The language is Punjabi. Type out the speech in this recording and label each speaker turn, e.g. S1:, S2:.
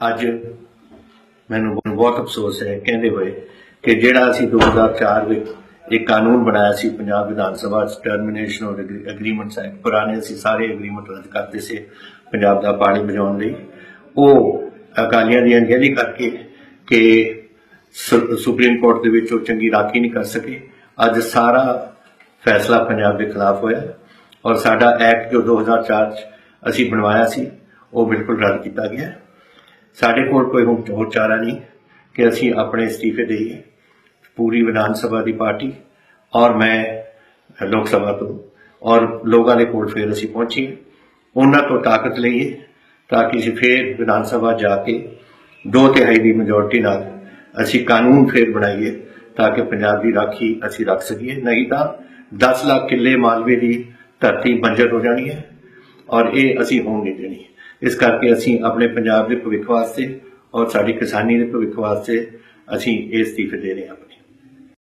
S1: ਅੱਜ ਮੈਨੂੰ ਬਹੁਤ ਅਫਸੋਸ ਹੈ, ਕਹਿੰਦੇ ਹੋਏ ਕਿ ਜਿਹੜਾ ਅਸੀਂ 2004 ਵਿੱਚ ਇਹ ਕਾਨੂੰਨ ਬਣਾਇਆ ਸੀ, Punjab Vidhan Sabha termination of agreements act ਪੁਰਾਣੇ ਅਸੀਂ ਸਾਰੇ ਐਗਰੀਮੈਂਟ ਰੱਦ ਕਰਦੇ ਸੀ, ਪੰਜਾਬ ਦਾ ਪਾਣੀ ਬਚਾਉਣ ਲਈ। ਉਹ ਅਕਾਲੀਆਂ ਦੀ ਅਣਗਹਿਲੀ ਕਰਕੇ ਕਿ ਸੁਪਰੀਮ ਕੋਰਟ ਦੇ ਵਿੱਚ ਉਹ ਚੰਗੀ ਰਾਖੀ ਨਹੀਂ ਕਰ ਸਕੇ। ਅੱਜ ਸਾਰਾ ਫੈਸਲਾ ਪੰਜਾਬ ਦੇ ਖਿਲਾਫ ਹੋਇਆ ਔਰ ਸਾਡਾ ਐਕਟ ਜੋ 2004 ਚ ਅਸੀਂ ਬਣਵਾਇਆ ਸੀ, ਉਹ ਬਿਲਕੁਲ ਰੱਦ ਕੀਤਾ ਗਿਆ। ਸਾਡੇ ਕੋਲ ਕੋਈ ਹੁਣ ਹੋਰ ਚਾਰਾ ਨਹੀਂ ਕਿ ਅਸੀਂ ਆਪਣੇ ਅਸਤੀਫੇ ਦੇਈਏ। ਪੂਰੀ ਵਿਧਾਨ ਸਭਾ ਦੀ ਪਾਰਟੀ ਔਰ ਮੈਂ ਲੋਕ ਸਭਾ ਤੋਂ ਔਰ ਲੋਕਾਂ ਦੇ ਕੋਲ ਫਿਰ ਅਸੀਂ ਪਹੁੰਚੀਏ। ਉਹਨਾਂ ਤੋਂ ਤਾਕਤ ਲਈਏ ਤਾਂ ਕਿ ਅਸੀਂ ਫਿਰ ਵਿਧਾਨ ਸਭਾ ਜਾ ਕੇ ਦੋ ਤਿਹਾਈ ਦੀ ਮੈਜੋਰਟੀ ਨਾਲ ਅਸੀਂ ਕਾਨੂੰਨ ਫਿਰ ਬਣਾਈਏ ਤਾਂ ਕਿ ਪੰਜਾਬ ਦੀ ਰਾਖੀ ਅਸੀਂ ਰੱਖ ਸਕੀਏ। ਨਹੀਂ ਤਾਂ 10 ਲੱਖ ਕਿੱਲੇ ਮਾਲਵੇ ਦੀ ਧਰਤੀ ਬੰਜਰ ਹੋ ਜਾਣੀ ਹੈ ਔਰ ਇਹ ਅਸੀਂ ਹੋਣ ਨਹੀਂ ਦੇਣੀ। ਇਸ ਕਰਕੇ ਅਸੀਂ ਆਪਣੇ ਪੰਜਾਬ ਦੇ ਭਵਿੱਖ ਵਾਸਤੇ ਔਰ ਸਾਡੀ ਕਿਸਾਨੀ ਦੇ ਭਵਿੱਖ ਵਾਸਤੇ ਅਸੀਂ ਇਹ ਅਸਤੀਫੇ ਦੇ ਰਹੇ ਹਾਂ ਆਪਣੇ।